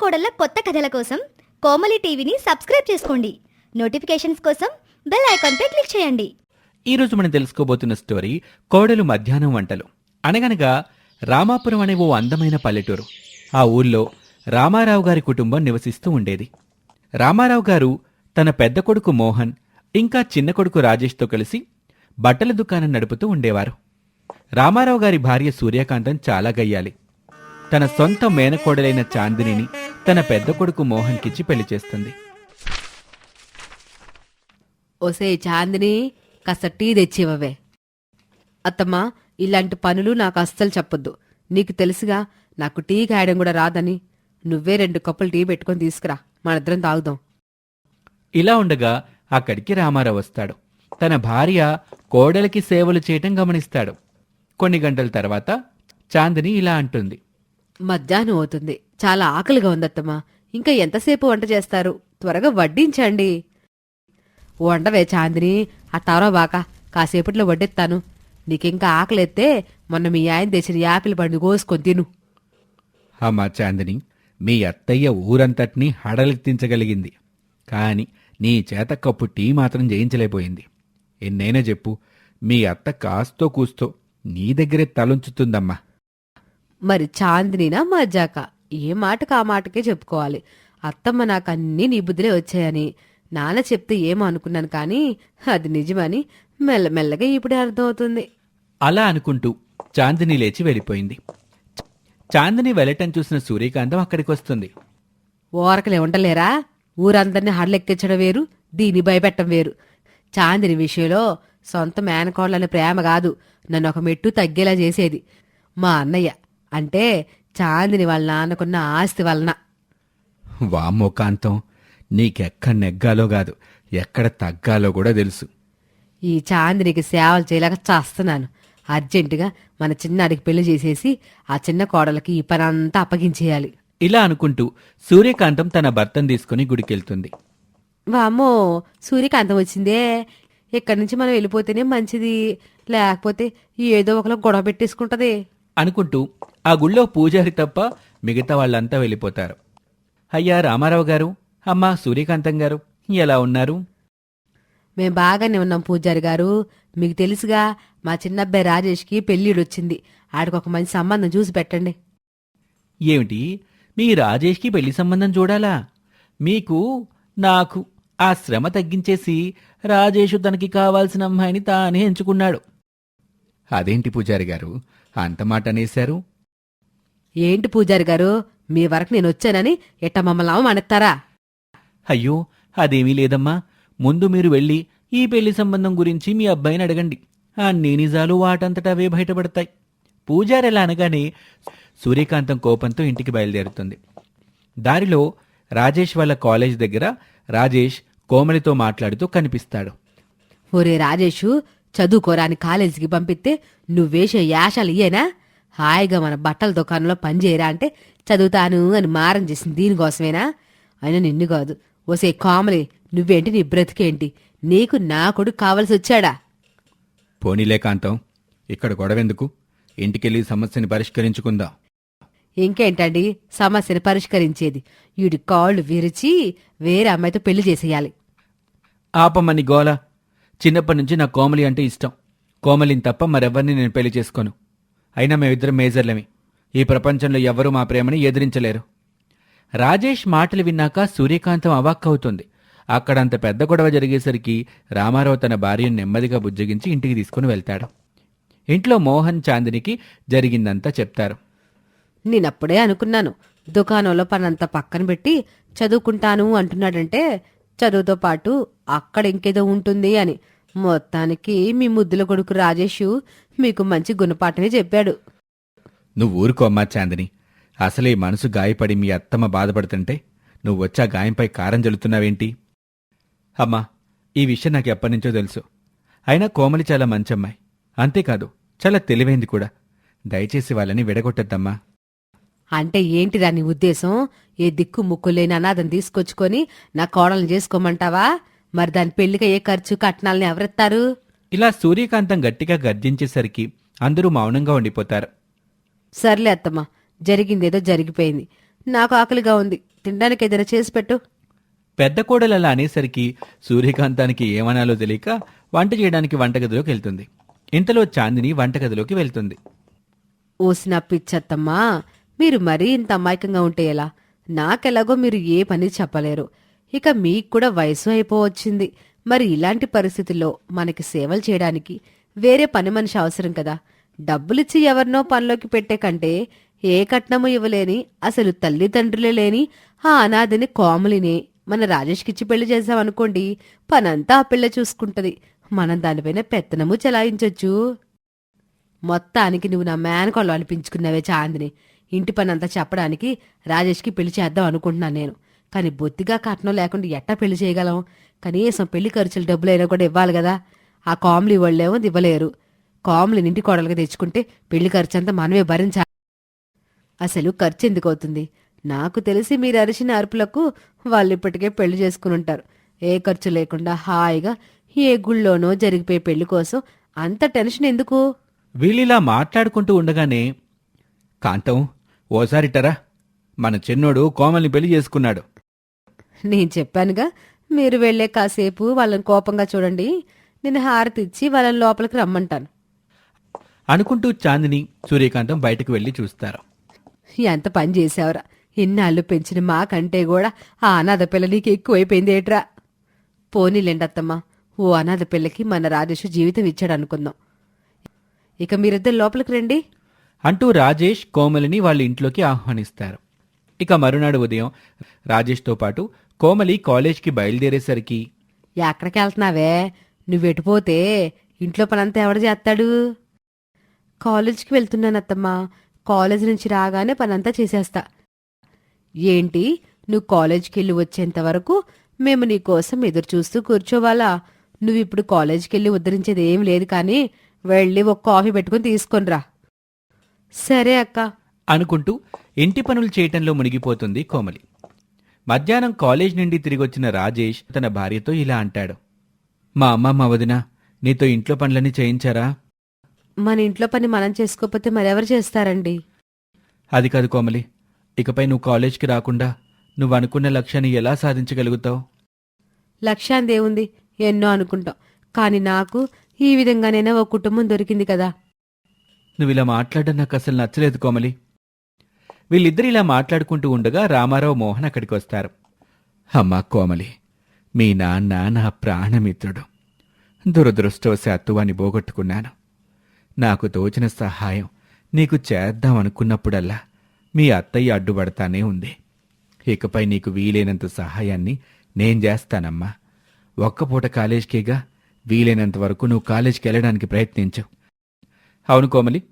కోడళ్ళ కొత్త కథల కోసం కోమలి టీవీని సబ్స్క్రైబ్ చేసుకోండి. నోటిఫికేషన్స్ కోసం బెల్ ఐకాన్పై క్లిక్ చేయండి. ఈరోజు మనం తెలుసుకోబోతున్న స్టోరీ కోడలు మధ్యాహ్నం వంటలు. అనగనగా రామాపురం అనే ఓ అందమైన పల్లెటూరు. ఆ ఊర్లో రామారావు గారి కుటుంబం నివసిస్తూ ఉండేది. రామారావు గారు తన పెద్ద కొడుకు మోహన్ ఇంకా చిన్న కొడుకు రాజేష్తో కలిసి బట్టల దుకాణం నడుపుతూ ఉండేవారు. రామారావు గారి భార్య సూర్యకాంతం చాలా గయ్యాలి. తన సొంత మేనకోడలైన చాందినిని తన పెద్ద కొడుకు మోహన్కిచ్చి పెళ్ళి చేస్తుంది. ఒసే చాందిని కాస్త టీ తెచ్చివవే అత్తమ్మా ఇలాంటి పనులు నాకు అస్సలు చెప్పొద్దు. నీకు తెలుసుగా నాకు టీ కాయడం కూడా రాదని. నువ్వే రెండు కప్పులు టీ పెట్టుకొని తీసుకురా మనిద్దరం తాగుదాం. ఇలా ఉండగా అక్కడికి రామారావు వస్తాడు. తన భార్య కోడలికి సేవలు చేయటం గమనిస్తాడు. కొన్ని గంటల తర్వాత చాందిని ఇలా అంటుంది. మధ్యాహ్నం అవుతుంది. చాలా ఆకలిగా ఉందత్తమ్మా. ఇంకా ఎంతసేపు వంట చేస్తారు? త్వరగా వడ్డించండి. వండవే చాందిని. ఆ బాక కాసేపట్లో వడ్డిస్తాను నీకింకా ఆకలెత్తే మొన్న మీ ఆయన తెచ్చిన యాపిల్ పండు కోసుకొని తిను. అమ్మా చాందిని మీ అత్తయ్య ఊరంతటినీ హడలెత్తించగలిగింది. కాని నీ చేత కప్పు టీ మాత్రం జయించలేపోయింది ఎన్నైనా చెప్పు మీ అత్త కాస్తో కూస్తో నీ దగ్గరే తలుంచుతుందమ్మా. మరి చాందినినా మజ్జాక ఏ మాటకు ఆ మాటకే చెప్పుకోవాలి. అత్తమ్మ నాకు అన్నీ నీ బుద్ధిలే వచ్చాయని. నాన్న చెప్తే ఏమో అనుకున్నాను కానీ అది నిజమని మెల్లమెల్లగా ఇప్పుడే అర్థమవుతుంది. అలా అనుకుంటూ చాందిని లేచి వెళ్ళిపోయింది. చాందిని వెళ్ళటం చూసిన సూర్యకాంతం అక్కడికి వస్తుంది ఓరకలే ఉండలేరా? ఊరందరినీ హడలెక్కించడం వేరు దీన్ని భయపెట్టడం వేరు. చాందిని విషయంలో సొంత మేనకోళ్ళని ప్రేమ కాదు. నన్ను ఒక మెట్టు తగ్గేలా చేసేది. మా అన్నయ్య అంటే చాందిని వాళ్ళ నాన్నకున్న ఆస్తి వలన. వామ్మో కాంతం నీకెక్కడ నెగ్గాలో కాదు ఎక్కడ తగ్గాలో కూడా తెలుసు. ఈ చాందినికి సేవలు చేయలేక చేస్తున్నాను. అర్జెంటుగా మన చిన్నాడికి పెళ్ళి చేసేసి ఆ చిన్న కోడలకి ఈ పని అంతా అప్పగించేయాలి. ఇలా అనుకుంటూ సూర్యకాంతం తన భర్తను తీసుకుని గుడికెళ్తుంది. వామ్మో సూర్యకాంతం వచ్చిందే. ఇక్కడి నుంచి మనం వెళ్ళిపోతేనే మంచిది. లేకపోతే ఏదో ఒకలా గొడవ పెట్టేసుకుంటది. అనుకుంటూ ఆ గుళ్ళో పూజారి తప్ప మిగతా వాళ్ళంతా వెళ్ళిపోతారు. అయ్యా రామారావు గారు అమ్మా సూర్యకాంతం గారు ఎలా ఉన్నారు? మేం బాగానే ఉన్నాం పూజారి గారు. మీకు తెలుసుగా మా చిన్నబ్బాయి రాజేష్కి పెళ్ళిడొచ్చింది ఆడికి ఒక మంచి సంబంధం చూసి పెట్టండి. ఏమిటి? మీ రాజేష్కి పెళ్ళి సంబంధం చూడాలా? మీకు నాకు ఆ శ్రమ తగ్గించేసి రాజేషు తనకి కావాల్సిన అమ్మాయిని తానే ఎంచుకున్నాడు. అదేంటి పూజారి గారు? అంత మాట అనేశారు ఏంటి పూజారి గారు? మీ వరకు నేను వచ్చానని ఎట్ట మమ్మల్ని అవమానిస్తారా? అయ్యో అదేమీ లేదమ్మా. ముందు మీరు వెళ్ళి ఈ పెళ్ళి సంబంధం గురించి మీ అబ్బాయిని అడగండి. అన్ని నిజాలు వాటంతట అవే బయటపడతాయి. పూజారి ఎలా అనగానే సూర్యకాంతం కోపంతో ఇంటికి బయలుదేరుతుంది. దారిలో రాజేష్ వాళ్ళ కాలేజ్ దగ్గర రాజేష్ కోమలితో మాట్లాడుతూ కనిపిస్తాడు. ఒరే రాజేషు చదువుకోరాని కాలేజీకి పంపిస్తే నువ్వేసే యాషాలు ఇయ్యేనా? హాయిగా మన బట్టల దుకాణంలో పనిచేయరా అంటే చదువుతాను అని మారం చేసింది దీనికోసమేనా? అయినా నిన్ను కాదు. ఓసే కామలే నువ్వేంటి నీ బ్రతికేంటి? నీకు నా కొడుకు కావలసి వచ్చాడా? పోనీలే కాంతం. ఇక్కడ గొడవెందుకు? ఇంటికెళ్ళి సమస్యని పరిష్కరించుకుందాం. ఇంకేంటండి? సమస్యను పరిష్కరించేది. వీడి కాళ్ళు విరిచి వేరే అమ్మాయితో పెళ్ళి చేసేయాలి. ఆపమని గోల. చిన్నప్పటి నుంచి నాకు కోమలి అంటే ఇష్టం. కోమలిని తప్ప మరెవరిని నేను పెళ్ళి చేసుకోను. అయినా మేమిద్దరం మేజర్లమే. ఈ ప్రపంచంలో ఎవరూ మా ప్రేమని ఎదిరించలేరు. రాజేష్ మాటలు విన్నాక సూర్యకాంతం అవాక్కవుతుంది. అక్కడంత పెద్ద గొడవ జరిగేసరికి రామారావు తన భార్యను నెమ్మదిగా బుజ్జగించి ఇంటికి తీసుకుని వెళ్తాడు. ఇంట్లో మోహన్ చాందినికి జరిగిందంతా చెప్తారు. నేనప్పుడే అనుకున్నాను దుకాణంలో పనంతా పక్కన పెట్టి చదువుకుంటాను అంటున్నాడంటే చదువుతో పాటు అక్కడ ఇంకేదో ఉంటుంది అని. మొత్తానికి మీ ముద్దుల కొడుకు రాజేష్ మీకు మంచి గుణపాఠమే చెప్పాడు. నువ్వు ఊరుకో అమ్మా చాందిని. అసలే ఈ మనసు గాయపడి మీ అత్తమ్మ బాధపడుతుంటే నువ్వు వచ్చా గాయంపై కారం జల్లుతున్నావేంటి? అమ్మా ఈ విషయం నాకు ఎప్పటినుంచో తెలుసు. అయినా కోమలి చాలా మంచమ్మాయి. అంతేకాదు చాలా తెలివైంది కూడా. దయచేసి వాళ్ళని విడగొట్టద్దమ్మా. అంటే ఏంటిరా నీ ఉద్దేశం? ఏ దిక్కు ముక్కు లేని అనాథం తీసుకొచ్చుకొని నా కోడలను చేసుకోమంటావా? మరి దాని పెళ్ళికి ఏ ఖర్చు కట్నాలని ఎవరెత్తారు ఇలా సూర్యకాంతం గట్టిగా గర్జించేసరికి అందరూ మౌనంగా ఉండిపోతారు. సర్లే అత్తమ్మ జరిగిందేదో జరిగిపోయింది. నాకు ఆకలిగా ఉంది. తినడానికి ఏదైనా చేసి పెట్టు. పెద్ద కోడలు అలా అనేసరికి సూర్యకాంతానికి ఏమనాలో తెలియక వంట చేయడానికి వంటగదిలోకి వెళ్తుంది. ఇంతలో చాందిని వంటగదిలోకి వెళ్తుంది. ఓసిన పిచ్చత్తమ్మా మీరు మరీ ఇంత అమాయకంగా ఉంటే ఎలా? నాకెలాగో మీరు ఏ పని చెప్పలేరు. ఇక మీకు కూడా వయసు అయిపోవచ్చింది. మరి ఇలాంటి పరిస్థితుల్లో మనకి సేవలు చేయడానికి వేరే పని మనిషి అవసరం కదా. డబ్బులిచ్చి ఎవరినో పనిలోకి పెట్టే కంటే ఏ కట్నము ఇవ్వలేని అసలు తల్లిదండ్రులే లేని ఆ అనాథని కోమలిని మన రాజేష్కిచ్చి పెళ్ళి చేసామనుకోండి పనంతా ఆ పిల్ల చూసుకుంటది. మనం దానిపైన పెత్తనము చెలాయించొచ్చు. మొత్తానికి నువ్వు నా మేనకోళ్ళు అనిపించుకున్నావే చాందిని. ఇంటి పని అంతా చెప్పడానికి రాజేష్కి పెళ్ళి చేద్దాం అనుకుంటున్నాను నేను. కానీ బొత్తిగా కట్నం లేకుండా ఎట్టా పెళ్ళి చేయగలం? కనీసం పెళ్ళి ఖర్చులు డబ్బులైనా కూడా ఇవ్వాలి కదా. ఆ కామ్లీ వాళ్ళేమో ఇవ్వలేరు కామ్లీని ఇంటి కోడలుగా తెచ్చుకుంటే పెళ్ళి ఖర్చు అంతా మనమే భరించాలి అసలు ఖర్చు ఎందుకు అవుతుంది? నాకు తెలిసి మీరు అరిచిన అరుపులకు వాళ్ళు ఇప్పటికే పెళ్ళి చేసుకుని ఉంటారు. ఏ ఖర్చు లేకుండా హాయిగా ఏ గుళ్ళోనో జరిగిపోయే పెళ్ళి కోసం అంత టెన్షన్ ఎందుకు? వీళ్ళిలా మాట్లాడుకుంటూ ఉండగానే కాంతం ఓసారిటరా మన చిన్నోడు కోమల్ని పెళ్ళి చేసుకున్నాడు. నేను చెప్పానుగా మీరు వెళ్ళే కాసేపు వాళ్ళని కోపంగా చూడండి. నేను హారతి ఇచ్చి వాళ్ళని లోపలికి రమ్మంటాను. అనుకుంటూ చాందిని సూర్యకాంతం బయటకు వెళ్ళి చూస్తారు. ఎంత పని చేసావురా ఇన్నాళ్ళు పెంచిన మాకంటే కూడా ఆ అనాథ పిల్ల నీకు ఎక్కువైపోయింది ఏట్రా? పోనీలేండత్తమ్మా ఓ అనాథ పిల్లకి మన రాజేష్ జీవితం ఇచ్చాడు అనుకుందాం ఇక మీరిద్దరు లోపలికి రండి. అంటూ రాజేష్ కోమలిని వాళ్ళ ఇంట్లోకి ఆహ్వానిస్తారు. ఇక మరునాడు ఉదయం రాజేష్తో పాటు కోమలి కాలేజ్కి బయలుదేరేసరికి ఎక్కడికి వెళ్తున్నావే నువ్వెటుపోతే ఇంట్లో పనంతా ఎవడు చేస్తాడు? కాలేజ్కి వెళ్తున్నాను అత్తమ్మా కాలేజ్ నుంచి రాగానే పనంతా చేసేస్తా. ఏంటి? నువ్వు కాలేజ్కి వెళ్ళి వచ్చేంత వరకు మేము నీకోసం ఎదురు చూస్తూ కూర్చోవాలా? నువ్వు ఇప్పుడు కాలేజ్కి వెళ్ళి ఉద్ధరించేది ఏం లేదు కానీ వెళ్ళి ఒక కాఫీ పెట్టుకుని తీసుకొనిరా. సరే అక్క. అనుకుంటూ ఇంటి పనులు చేయటంలో మునిగిపోతుంది కోమలి. మధ్యాహ్నం కాలేజ్ నుండి తిరిగొచ్చిన రాజేష్ తన భార్యతో ఇలా అంటాడు. మా అమ్మ మా వదిన నీతో ఇంట్లో పనులన్నీ చేయించారా? మన ఇంట్లో పని మనం చేసుకోకపోతే మరెవరు చేస్తారండి? అది కాదు కోమలి. ఇకపై నువ్వు కాలేజ్కి రాకుండా నువ్వు అనుకున్న లక్ష్యాన్ని ఎలా సాధించగలుగుతావు? లక్ష్యాన్ని దేవుంది ఎన్నో అనుకుంటాం. కానీ నాకు ఈ విధంగానైనా ఓ కుటుంబం దొరికింది కదా. నువ్వు ఇలా మాట్లాడడం నాకు అసలు నచ్చలేదు కోమలి. వీళ్ళిద్దరు ఇలా మాట్లాడుకుంటూ ఉండగా రామారావు మోహన్ అక్కడికి వస్తారు. అమ్మా కోమలి మీ నాన్న నా ప్రాణమిత్రుడు. దురదృష్టవశాత్తు అని పోగొట్టుకున్నాను. నాకు తోచిన సహాయం నీకు చేద్దాం అనుకున్నప్పుడల్లా మీ అత్తయ్య అడ్డుపడతానే ఉంది. ఇకపై నీకు వీలైనంత సహాయాన్ని నేను చేస్తానమ్మా. ఒక్కపూట కాలేజ్కేగా వీలైనంత వరకు నువ్వు కాలేజ్కి వెళ్ళడానికి ప్రయత్నించు. అవును కోమలి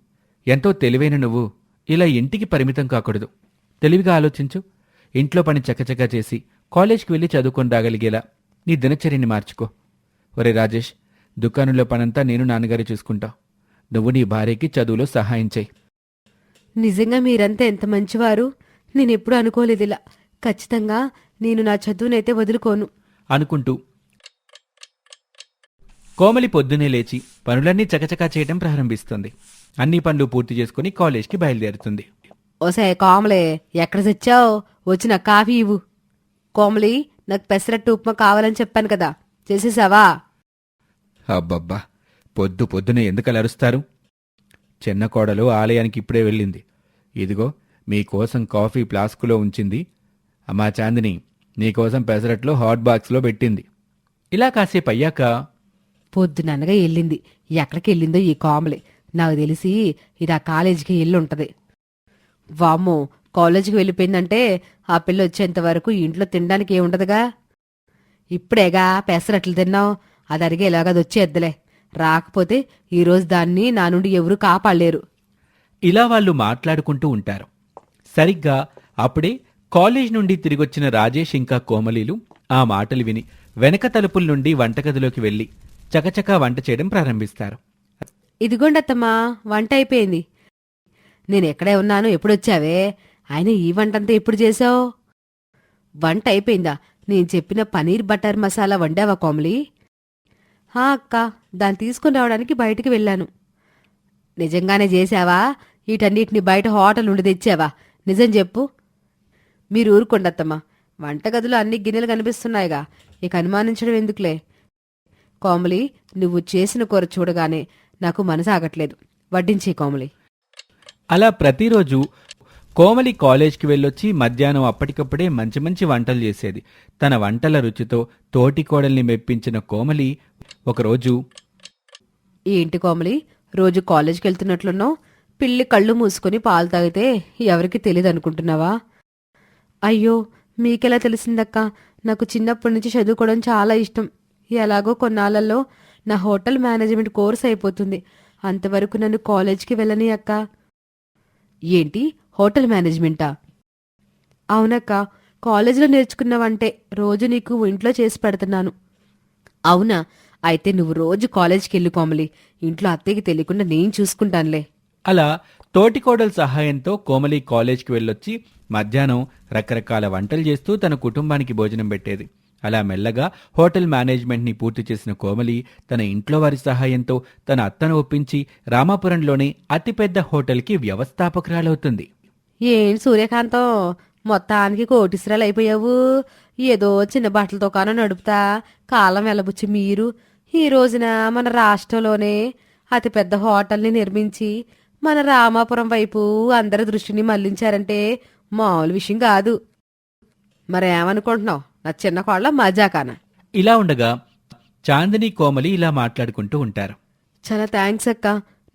ఎంతో తెలివైన నువ్వు ఇలా ఇంటికి పరిమితం కాకూడదు. తెలివిగా ఆలోచించు. ఇంట్లో పని చకచకా చేసి కాలేజ్కి వెళ్ళి చదువుకొని రాగలిగేలా నీ దినచర్యని మార్చుకో. ఒరే రాజేష్ దుకాణంలో పనంతా నేను నాన్నగారి చూసుకుంటా. నువ్వు నీ భార్యకి చదువులో సహాయం చేయి. నిజంగా మీరంతా ఎంత మంచివారు? నేనెప్పుడు అనుకోలేదు ఇలా ఖచ్చితంగా నేను నా చదువునైతే వదులుకోను. అనుకుంటూ కోమలి పొద్దునే లేచి పనులన్నీ చకచకా చేయడం ప్రారంభిస్తుంది. అన్ని పనులు పూర్తి చేసుకుని కాలేజ్కి బయలుదేరుతుంది. ఓసే కోమలే ఎక్కడ తెచ్చావు? వచ్చి నాకు కాఫీ ఇవ్వు. కోమలి నాకు పెసరట్టు ఉప్మా కావాలని చెప్పాను కదా. చేసేసావా? అబ్బబ్బా పొద్దు పొద్దునే ఎందుకు అలా అరుస్తారు? చిన్న కోడలు ఆలయానికి ఇప్పుడే వెళ్ళింది. ఇదిగో మీకోసం కాఫీ ఫ్లాస్కులో ఉంచింది. అమ్మా చాందిని నీకోసం పెసరట్లో హాట్ బాక్స్లో పెట్టింది. ఇలా కాసేపు అయ్యాక పొద్దుననగా వెళ్ళింది. ఎక్కడికి వెళ్ళిందో ఈ కోమలి. నాకు తెలిసి ఇది ఆ కాలేజీకి వెళ్ళి ఉంటది వామ్మో కాలేజీకి వెళ్ళిపోయిందంటే ఆ పిల్ల వచ్చేంత వరకు ఇంట్లో తినడానికి ఏముండదుగా ఇప్పుడేగా పెసరట్లు తిన్నావు? అది అడిగేలాగా అది వచ్చేద్దులే. రాకపోతే ఈరోజు దాన్ని నా నుండి ఎవరూ కాపాడలేరు. ఇలా వాళ్ళు మాట్లాడుకుంటూ ఉంటారు. సరిగ్గా అప్పుడే కాలేజ్ నుండి తిరిగొచ్చిన రాజేష్ ఇంకా కోమలీలు ఆ మాటలు విని వెనక తలుపుల నుండి వంటగదిలోకి వెళ్ళి చకచకా వంట చేయడం ప్రారంభిస్తారు. ఇదిగోండత్తమ్మా వంట అయిపోయింది. నేను ఎక్కడే ఉన్నాను ఎప్పుడొచ్చావే? ఆయన ఈ వంటంతా ఎప్పుడు చేశావు? వంట అయిపోయిందా? నేను చెప్పిన పనీర్ బటర్ మసాలా వండావా కోమలి? హా అక్క దాన్ని తీసుకుని రావడానికి బయటికి వెళ్ళాను. నిజంగానే చేశావా? వీటన్నిటిని బయట హోటల్ నుండి తెచ్చావా? నిజం చెప్పు. మీరు ఊరుకోండత్తమ్మా వంటగదిలో అన్ని గిన్నెలు కనిపిస్తున్నాయిగా. ఇక అనుమానించడం ఎందుకులే? కోమలి నువ్వు చేసిన కూర చూడగానే నాకు మనసు ఆగట్లేదు. వడ్డించే కోమలి. అలా ప్రతిరోజు కోమలి కాలేజ్కి వెళ్ళొచ్చి మధ్యాహ్నం అప్పటికప్పుడే మంచి మంచి వంటలు చేసేది. తన వంటల రుచితో తోటి కోడల్ని మెప్పించిన కోమలి ఒకరోజు ఏంటి కోమలి రోజు కాలేజ్కి వెళ్తున్నట్లున్నావు? పిల్లి కళ్ళు మూసుకొని పాలు తాగితే ఎవరికి తెలియదు అనుకుంటున్నావా అయ్యో మీకెలా తెలిసిందక్క? నాకు చిన్నప్పటి నుంచి చదువుకోవడం చాలా ఇష్టం. ఎలాగో కొన్నాళ్ళల్లో నా హోటల్ మేనేజ్మెంట్ కోర్స్ అయిపోతుంది. అంతవరకు నన్ను కాలేజ్కి వెళ్ళని అక్క. ఏంటి? హోటల్ మేనేజ్మెంటా? అవునక్క కాలేజీలో నేర్చుకున్నవంటే రోజు నీకు ఇంట్లో చేసి పెడుతున్నాను. అవునా? అయితే నువ్వు రోజు కాలేజ్కి వెళ్ళు కోమలి. ఇంట్లో అత్తయ్యకి తెలియకుండా నేను చూసుకుంటానులే. అలా తోటి కోడల సహాయంతో కోమలి కాలేజ్కి వెళ్ళొచ్చి మధ్యాహ్నం రకరకాల వంటలు చేస్తూ తన కుటుంబానికి భోజనం పెట్టేది. అలా మెల్లగా హోటల్ మేనేజ్మెంట్ని పూర్తి చేసిన కోమలి తన ఇంట్లో వారి సహాయంతో తన అత్తను ఒప్పించి రామాపురంలోని అతిపెద్ద హోటల్కి వ్యవస్థాపకురాలవుతుంది. ఏం సూర్యకాంతం మొత్తానికి కోటిశ్రాలు అయిపోయావు. ఏదో చిన్న బట్టల దుకాణం నడుపుతా కాలం వెళ్ళబుచ్చి మీరు. ఈ రోజున మన రాష్ట్రంలోనే అతిపెద్ద హోటల్ని నిర్మించి మన రామాపురం వైపు అందరి దృష్టిని మళ్ళించారంటే మామూలు విషయం కాదు. మరేమనుకుంటున్నావు? నా చిన్న కోళ్ళ మజాకానా. ఇలా ఉండగా చాందిని కోమలి ఇలా మాట్లాడుకుంటూ ఉంటారు. చాలా థ్యాంక్స్ అక్క.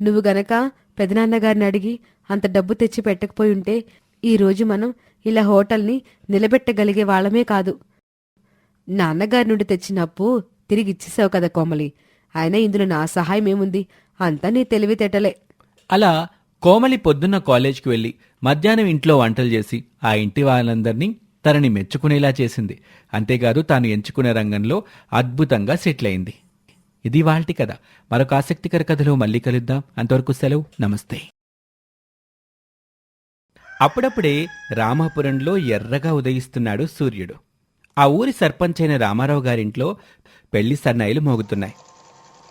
నువ్వు గనక పెదనాన్నగారిని అడిగి అంత డబ్బు తెచ్చి పెట్టకపోయి ఉంటే ఈ రోజు మనం ఇలా హోటల్ని నిలబెట్టగలిగే వాళ్ళమే కాదు. నాన్నగారి నుండి తెచ్చిన అప్పు తిరిగి ఇచ్చేసావు కదా కోమలి. అయినా ఇందులో నా సహాయం ఏముంది? అంతా నీ తెలివితేటలే. అలా కోమలి పొద్దున్న కాలేజ్కి వెళ్ళి మధ్యాహ్నం ఇంట్లో వంటలు చేసి ఆ ఇంటి వాళ్ళందరినీ తనని మెచ్చుకునేలా చేసింది. అంతేకాదు తాను ఎంచుకునే రంగంలో అద్భుతంగా సెటిల్ అయింది. ఇది వాళ్ళటి కథ. మరొక ఆసక్తికర కథలో మళ్ళీ కలుద్దాం. అంతవరకు సెలవు. నమస్తే. అప్పుడప్పుడే రామాపురంలో ఎర్రగా ఉదయిస్తున్నాడు సూర్యుడు. ఆ ఊరి సర్పంచ్ అయిన రామారావు గారింట్లో పెళ్ళి సన్నాయిలు మోగుతున్నాయి.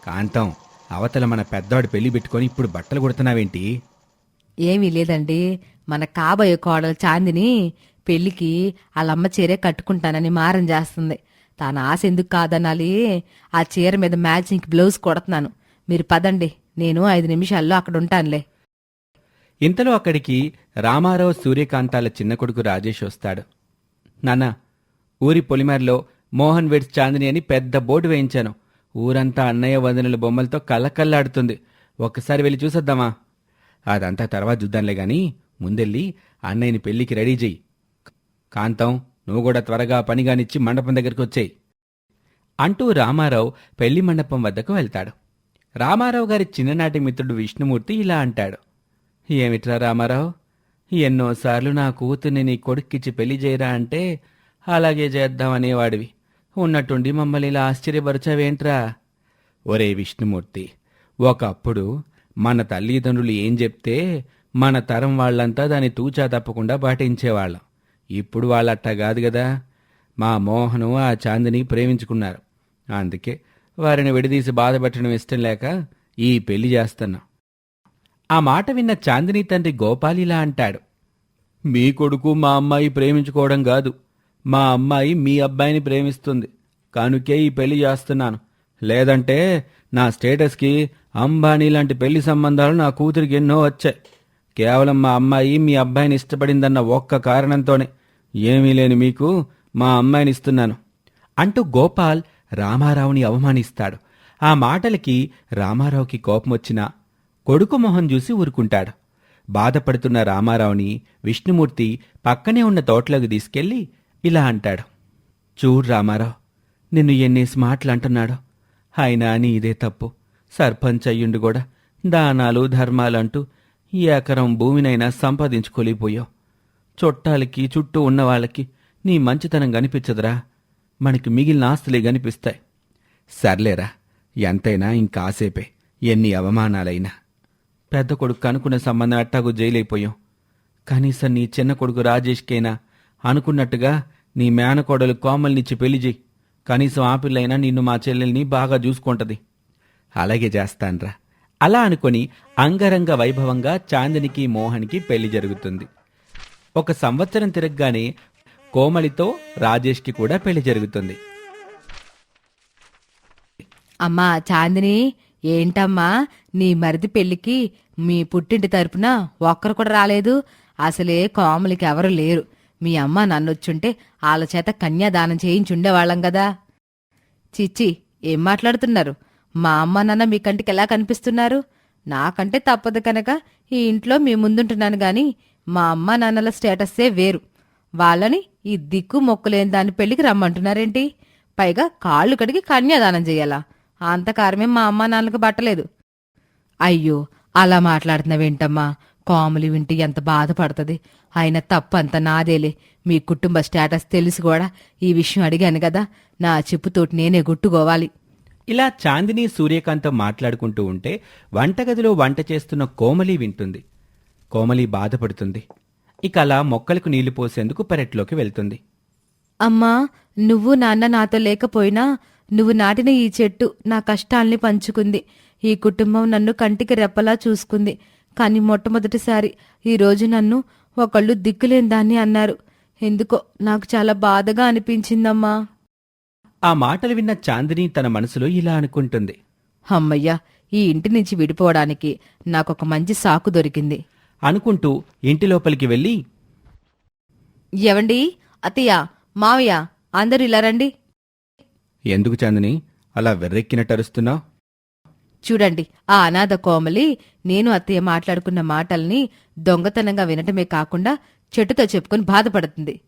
కాంతం అవతల మన పెద్దవాడు పెళ్ళి పెట్టుకొని ఇప్పుడు బట్టలు కుడుతున్నావేంటి? ఏమీ లేదండి. మన కాబోయే కోడలు చాందిని పెళ్ళికి వాళ్ళమ్మ చీరే కట్టుకుంటానని మారం చేస్తుంది. తాను ఆశ ఎందుకు కాదనాలి? ఆ చీర మీద మ్యాచింగ్ బ్లౌజ్ కొడుతున్నాను. మీరు పదండి నేను ఐదు నిమిషాల్లో అక్కడ ఉంటానులే. ఇంతలో అక్కడికి రామారావు సూర్యకాంతాల చిన్న కొడుకు రాజేష్ వస్తాడు. నాన్న ఊరి పొలిమేరలో మోహన్ వెడ్స్ చాందిని అని పెద్ద బోర్డు వేయించాను. ఊరంతా అన్నయ్య వదనల బొమ్మలతో కళ్ళకల్లాడుతుంది ఒక్కసారి వెళ్ళి చూసొద్దామా? అదంతా తర్వాత చూద్దాంలే గాని ముందెళ్ళి అన్నయ్యని పెళ్ళికి రెడీ చెయ్యి. కాంతం నువ్వు కూడా త్వరగా పనిగానిచ్చి మండపం దగ్గరికి వచ్చేయి. అంటూ రామారావు పెళ్ళి మండపం వద్దకు వెళ్తాడు. రామారావు గారి చిన్ననాటి మిత్రుడు విష్ణుమూర్తి ఇలా అంటాడు. ఏమిట్రా రామారావు? ఎన్నోసార్లు నా కూతుర్ని నీ కొడుక్కిచ్చి పెళ్ళి చేయరా అంటే అలాగే చేద్దామనేవాడివి ఉన్నట్టుండి మమ్మల్ని ఇలా ఆశ్చర్యపరచావేంట్రా? ఒరే విష్ణుమూర్తి ఒకప్పుడు మన తల్లిదండ్రులు ఏం చెప్తే మన తరం వాళ్ళంతా దాన్ని తూచా తప్పకుండా పాటించేవాళ్ళం. ఇప్పుడు వాళ్ళట్ట కాదు కదా మా మోహను ఆ చాందిని ప్రేమించుకున్నారు. అందుకే వారిని విడదీసి బాధపెట్టడం ఇష్టం లేక ఈ పెళ్ళి చేస్తున్నా. ఆ మాట విన్న చాందిని తండ్రి గోపాలిలా ఇలా అంటాడు. మీ కొడుకు మా అమ్మాయి ప్రేమించుకోవడం కాదు. మా అమ్మాయి మీ అబ్బాయిని ప్రేమిస్తుంది. కనుకే ఈ పెళ్ళి చేస్తున్నాను. లేదంటే నా స్టేటస్కి అంబానీ లాంటి పెళ్ళి సంబంధాలు నా కూతురికి ఎన్నో వచ్చాయి. కేవలం మా అమ్మాయి మీ అబ్బాయిని ఇష్టపడిందన్న ఒక్క కారణంతోనే ఏమీ లేని మీకు మా అమ్మాయిని ఇస్తున్నాను. అంటూ గోపాల్ రామారావుని అవమానిస్తాడు. ఆ మాటలకి రామారావుకి కోపమొచ్చినా కొడుకు మొహం చూసి ఊరుకుంటాడు. బాధపడుతున్న రామారావుని విష్ణుమూర్తి పక్కనే ఉన్న తోటలోకి తీసుకెళ్ళి ఇలా అంటాడు. చూడు రామారావు నిన్ను ఎన్నేసి మాటలు అంటున్నాడు. అయినా ఇదే తప్పు. సర్పంచ్ అయ్యుండి కూడా దానాలు ధర్మాలంటూ ఈ ఎకరం భూమినైనా సంపాదించుకోలేకపోయావు. చుట్టాలకి చుట్టూ ఉన్న వాళ్ళకి నీ మంచితనం కనిపించదురా. మనకి మిగిలిన ఆస్తులే కనిపిస్తాయి. సర్లేరా ఎంతైనా ఇంకాసేపే ఎన్ని అవమానాలైనా. పెద్ద కొడుకు అనుకున్న సంబంధం అట్టాగు జైలైపోయాం కనీసం నీ చిన్న కొడుకు రాజేష్కైనా అనుకున్నట్టుగా నీ మేనకోడలు కోమల్నిచ్చి పెళ్ళి చేయి కనీసం ఆ పిల్లైనా నిన్ను మా చెల్లెల్ని బాగా చూసుకుంటది. అలాగే చేస్తాన్రా. అలా అనుకొని అంగరంగ వైభవంగా చాందినికి మోహన్కి పెళ్ళి జరుగుతుంది. ఒక సంవత్సరం తిరగగానే కోమలితో రాజేష్కి కూడా పెళ్ళి జరుగుతుంది. అమ్మా చాందిని ఏంటమ్మా నీ మరిది పెళ్ళికి మీ పుట్టింటి తరపున ఒక్కరు కూడా రాలేదు. అసలే కోమలికి ఎవరు లేరు. మీ అమ్మ నన్నొచ్చుంటే వాళ్ళ చేత కన్యాదానం చేయించుండేవాళ్ళం కదా చిచ్చి ఏం మాట్లాడుతున్నారు? మా అమ్మ నాన్న మీ కంటికి ఎలా కనిపిస్తున్నారు? నాకంటే తప్పదు కనుక ఈ ఇంట్లో మీ ముందుంటున్నాను గాని మా అమ్మ నాన్నల స్టేటస్సే వేరు. వాళ్ళని ఈ దిక్కు మొక్కులేని దాని పెళ్ళికి రమ్మంటున్నారేంటి? పైగా కాళ్ళు కడిగి కన్యాదానం చేయాలా? అంతకారమే మా అమ్మ నాన్నలకు పట్టలేదు అయ్యో అలా మాట్లాడుతున్నావేంటమ్మా? కాములు వింటి ఎంత బాధపడుతుంది. ఆయన తప్పంత నాదేలే. మీ కుటుంబ స్టేటస్ తెలిసి కూడా. ఈ విషయం అడిగాను కదా. నా చెప్పుతోటి నేనే గుట్టుకోవాలి. ఇలా చాందిని సూర్యకాంతం మాట్లాడుకుంటూ ఉంటే వంటగదిలో వంట చేస్తున్న కోమలి వింటుంది. కోమలి బాధపడుతుంది. ఇక అలా మొక్కలకు నీళ్ళు పోసేందుకు పెరట్లోకి వెళ్తుంది. అమ్మా నువ్వు నాన్న నాతో లేకపోయినా నువ్వు నాటిన ఈ చెట్టు నా కష్టాల్ని పంచుకుంది. ఈ కుటుంబం నన్ను కంటికి రెప్పలా చూసుకుంది. కానీ మొట్టమొదటిసారి ఈరోజు నన్ను ఒకళ్ళు దిక్కులేని దాన్ని అన్నారు. ఎందుకో నాకు చాలా బాధగా అనిపించిందమ్మా. ఆ మాటలు విన్న చాందిని తన మనసులో ఇలా అనుకుంటుంది. అమ్మయ్యా ఈ ఇంటి నుంచి విడిపోవడానికి నాకొక మంచి సాకు దొరికింది. అనుకుంటూ ఇంటి లోపలికి వెళ్ళి ఎవండి అత్తయ్య మావయ్య అందరూ ఇలా రండి. ఎందుకు చాందిని? అలా వెర్రెక్కినట్టు అరుస్తున్నావు చూడండి ఆ అనాథ కోమలి నేను అత్తయ్య మాట్లాడుకున్న మాటల్ని దొంగతనంగా వినటమే కాకుండా చెట్టుతో చెప్పుకొని బాధపడుతుంది.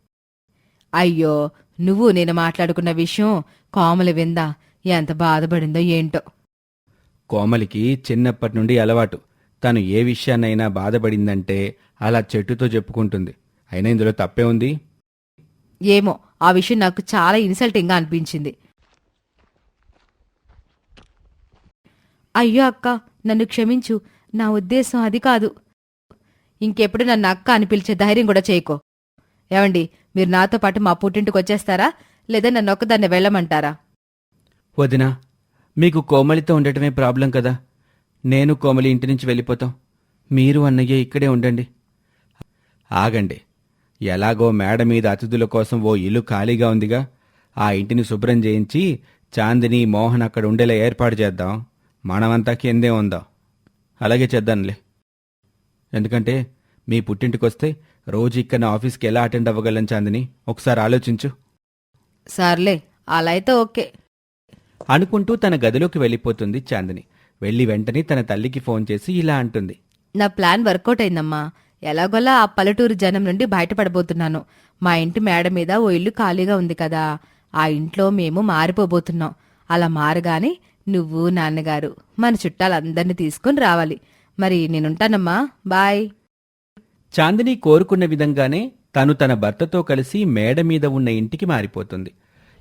అయ్యో నువ్వు నేను మాట్లాడుకున్న విషయం కోమలి విందా? ఎంత బాధపడిందో ఏంటో. కోమలికి చిన్నప్పటి నుండి అలవాటు. తను ఏ విషయాన్నైనా బాధపడిందంటే అలా చెట్టుతో చెప్పుకుంటుంది. అయినా ఇందులో తప్పే ఉంది? ఏమో ఆ విషయం నాకు చాలా ఇన్సల్టింగ్గా అనిపించింది. అయ్యో అక్క నన్ను క్షమించు. నా ఉద్దేశం అది కాదు. ఇంకెప్పుడు నన్ను అక్క అని పిలిచే ధైర్యం కూడా చేయకో. ఏమండి మీరు నాతో పాటు మా పుట్టింటికి వచ్చేస్తారా? లేదా నన్ను ఒక్కదాన్ని వెళ్ళమంటారా? వదినా మీకు కోమలితో ఉండటమే ప్రాబ్లం కదా. నేను కోమలి ఇంటి నుంచి వెళ్ళిపోతాం. మీరు అన్నయ్య ఇక్కడే ఉండండి. ఆగండి. ఎలాగో మేడ మీద అతిథుల కోసం ఓ ఇల్లు ఖాళీగా ఉందిగా. ఆ ఇంటిని శుభ్రం చేయించి చాందిని మోహన్ అక్కడ ఉండేలా ఏర్పాటు చేద్దాం. మనమంతా కిందే ఉందాం. అలాగే చేద్దాంలే. ఎందుకంటే మీ పుట్టింటికొస్తే రోజు ఇక్కడ నా ఆఫీస్కి ఎలా అటెండ్ అవ్వగలను చాందిని? ఒకసారి ఆలోచించు. సర్లే అలా అయితే ఓకే. అనుకుంటూ తన గదిలోకి వెళ్ళిపోతుంది చాందిని. వెళ్ళి వెంటనే తన తల్లికి ఫోన్ చేసి ఇలా అంటుంది. నా ప్లాన్ వర్కౌట్ అయిందమ్మా. ఎలాగోలా ఆ పల్లెటూరు జనం నుండి బయటపడబోతున్నాను. మా ఇంటి మేడ మీద ఓ ఇల్లు ఖాళీగా ఉంది కదా. ఆ ఇంట్లో మేము మారిపోబోతున్నాం. అలా మారగానే నువ్వు నాన్నగారు మన చుట్టాలందరినీ తీసుకుని రావాలి. మరి నేనుంటానమ్మా. బాయ్. చాందిని కోరుకున్న విధంగానే తను తన భర్తతో కలిసి మేడ మీద ఉన్న ఇంటికి మారిపోతుంది.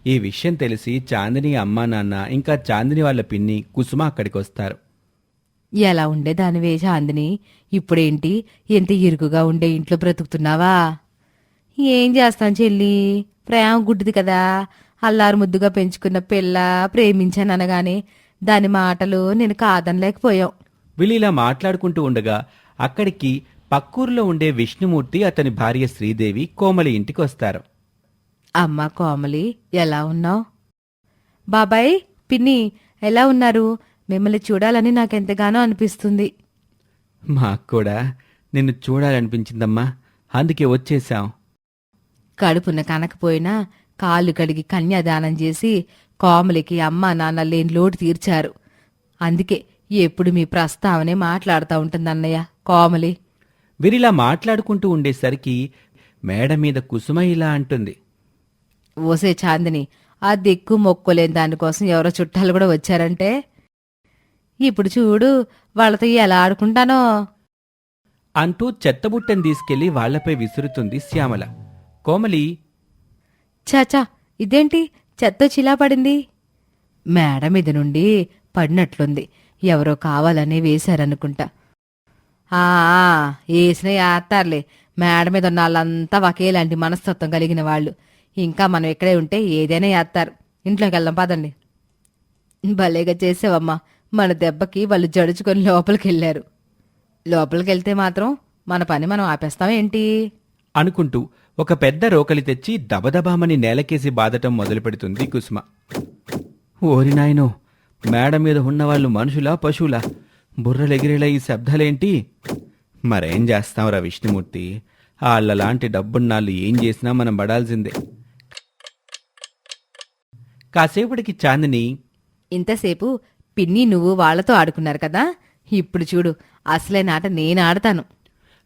ఈ విషయం తెలిసి చాందిని అమ్మా నాన్న ఇంకా చాందిని వాళ్ళ పిన్ని కుసుమ అక్కడికి వస్తారు ఎలా ఉండేదానివే చాందిని? ఇప్పుడేంటి? ఎంత ఇరుకుగా ఉండే ఇంట్లో బ్రతుకుతున్నావా? ఏం చేస్తాను చెల్లి? ప్రేమ గుడ్డిది కదా. అల్లారు ముద్దుగా పెంచుకున్న పిల్ల ప్రేమించాను అనగానే దాని మాటలు నేను కాదనలేకపోయాం. వీళ్ళు ఇలా మాట్లాడుకుంటూ ఉండగా అక్కడికి పక్కూర్లో ఉండే విష్ణుమూర్తి అతని భార్య శ్రీదేవి కోమలి ఇంటికి వస్తారు అమ్మా కోమలి ఎలా ఉన్నావు? బాబాయ్ పిన్ని ఎలా ఉన్నారు? మిమ్మల్ని చూడాలని నాకెంతగానో అనిపిస్తుంది. మాకు కూడా నిన్ను చూడాలనిపించిందమ్మా. అందుకే వచ్చేశాం. కడుపున కనకపోయినా కాళ్ళు కడిగి కన్యాదానం చేసి కోమలికి అమ్మ నాన్న లేని లోటు తీర్చారు. అందుకే ఎప్పుడు మీ ప్రస్తావనే మాట్లాడుతూ ఉంటుందన్నయ్య కోమలి. వీరిలా మాట్లాడుకుంటూ ఉండేసరికి మేడ మీద కుసుమ ఇలా అంటుంది. ఓసే చాందిని ఆ దిక్కు మొక్కోలేని దానికోసం ఎవరో చుట్టాలు కూడా వచ్చారంటే? ఇప్పుడు చూడు వాళ్ళతో ఎలా ఆడుకుంటానో? అంటూ చెత్తబుట్టను తీసుకెళ్ళి వాళ్ళపై విసురుతుంది శ్యామల. కోమలి చాచా ఇదేంటి? చెత్త చిలా పడింది. మేడ మీద నుండి పడినట్లుంది. ఎవరో కావాలనే వేశారనుకుంటా. వేసిన ఏస్తారులే మేడ మీద ఉన్న వాళ్ళంతా ఒకేలాంటి మనస్తత్వం కలిగిన వాళ్ళు. ఇంకా మనం ఇక్కడే ఉంటే ఏదైనా వేస్తారు ఇంట్లోకి వెళ్దాం పదండి. భలేగా చేసావమ్మా. మన దెబ్బకి వాళ్ళు జడుచుకొని లోపలికి వెళ్ళారు లోపలికి వెళ్తే మాత్రం మన పని మనం ఆపేస్తామేంటి అనుకుంటూ ఒక పెద్ద రోకలి తెచ్చి దబదబామని నేలకేసి బాదటం మొదలుపెడుతుంది కుసుమ. ఓరి నాయనో మేడ మీద ఉన్నవాళ్ళు మనుషులా పశువులా? బుర్రలెగిరేలా ఈ శబ్దాలేంటి? మరేం చేస్తాంరా విష్ణుమూర్తి? వాళ్ళలాంటి డబ్బున్నాళ్ళు ఏం చేసినా మనం పడాల్సిందే. కాసేపటికి చాందిని ఇంతసేపు పిన్ని నువ్వు వాళ్ళతో ఆడుకున్నారు కదా? ఇప్పుడు చూడు అసలైన ఆట నేను ఆడతాను.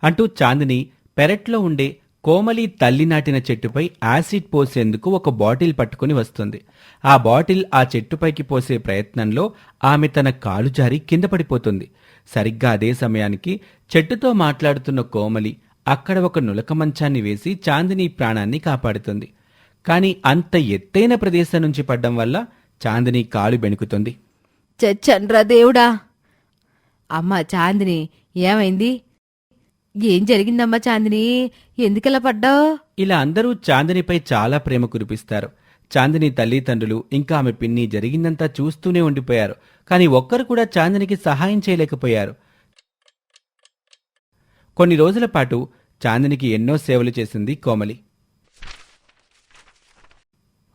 అంటూ చాందిని పెరట్లో ఉండే కోమలి తల్లి నాటిన చెట్టుపై యాసిడ్ పోసేందుకు ఒక బాటిల్ పట్టుకుని వస్తుంది. ఆ బాటిల్ ఆ చెట్టుపైకి పోసే ప్రయత్నంలో ఆమె తన కాలు జారి కింద పడిపోతుంది. సరిగ్గా అదే సమయానికి చెట్టుతో మాట్లాడుతున్న కోమలి అక్కడ ఒక నులక మంచాన్ని వేసి చాందిని ప్రాణాన్ని కాపాడుతుంది. కానీ అంత ఎత్తైన ప్రదేశం నుంచి పడ్డం వల్ల చాందిని కాలు బెణుకుతుంది. చచ్చండ్రా దేవుడా! అమ్మ చాందిని ఏమైంది? ఏం జరిగిందమ్మా చాందిని? ఎందుకలా పడ్డావు? ఇలా అందరూ చాందినిపై చాలా ప్రేమ కురిపిస్తారు. చాందిని తల్లిదండ్రులు ఇంకా ఆమె పిన్ని జరిగిందంతా చూస్తూనే ఉండిపోయారు. కానీ ఒక్కరు కూడా చాందినికి సహాయం చేయలేకపోయారు. కొన్ని రోజుల పాటు చాందినికి ఎన్నో సేవలు చేసింది కోమలి.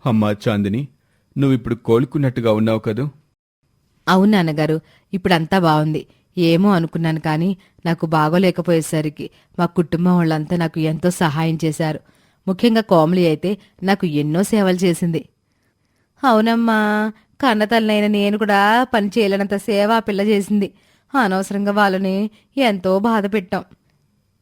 అమ్మా చాందిని నువ్విప్పుడు కోలుకున్నట్టుగా ఉన్నావు కదూ? అవును నాన్నగారు ఇప్పుడంతా బాగుంది ఏమో అనుకున్నాను కానీ నాకు బాగోలేకపోయేసరికి మా కుటుంబం వాళ్ళంతా నాకు ఎంతో సహాయం చేశారు. ముఖ్యంగా కోమలి అయితే నాకు ఎన్నో సేవలు చేసింది. అవునమ్మా కన్నతల్లైన నేను కూడా పని చేయలేనంత సేవ ఆ పిల్ల చేసింది. అనవసరంగా వాళ్ళని ఎంతో బాధ పెట్టాం.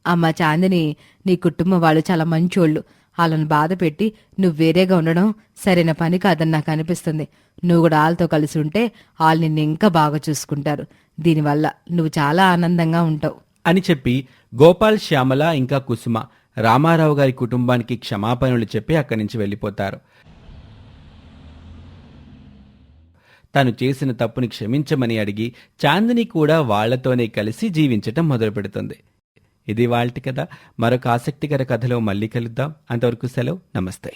అమ్మ చాందిని నీ కుటుంబం వాళ్ళు చాలా మంచోళ్ళు. వాళ్ళని బాధ పెట్టి నువ్వు వేరేగా ఉండడం సరైన పని కాదని నాకు అనిపిస్తుంది. నువ్వు కూడా వాళ్ళతో కలిసి ఉంటే వాళ్ళు నిన్ను ఇంకా బాగా చూసుకుంటారు. దీనివల్ల నువ్వు చాలా ఆనందంగా ఉంటావు. అని చెప్పి గోపాల్ శ్యామల ఇంకా కుసుమ రామారావు గారి కుటుంబానికి క్షమాపణలు చెప్పి అక్కడి నుంచి వెళ్ళిపోతారు. తను చేసిన తప్పుని క్షమించమని అడిగి చాందిని కూడా వాళ్ళతోనే కలిసి జీవించటం మొదలుపెడుతుంది. ఇది వాళ్ళ కదా మరొక ఆసక్తికర కథలో మళ్ళీ కలుద్దాం. అంతవరకు సెలవు. నమస్తే.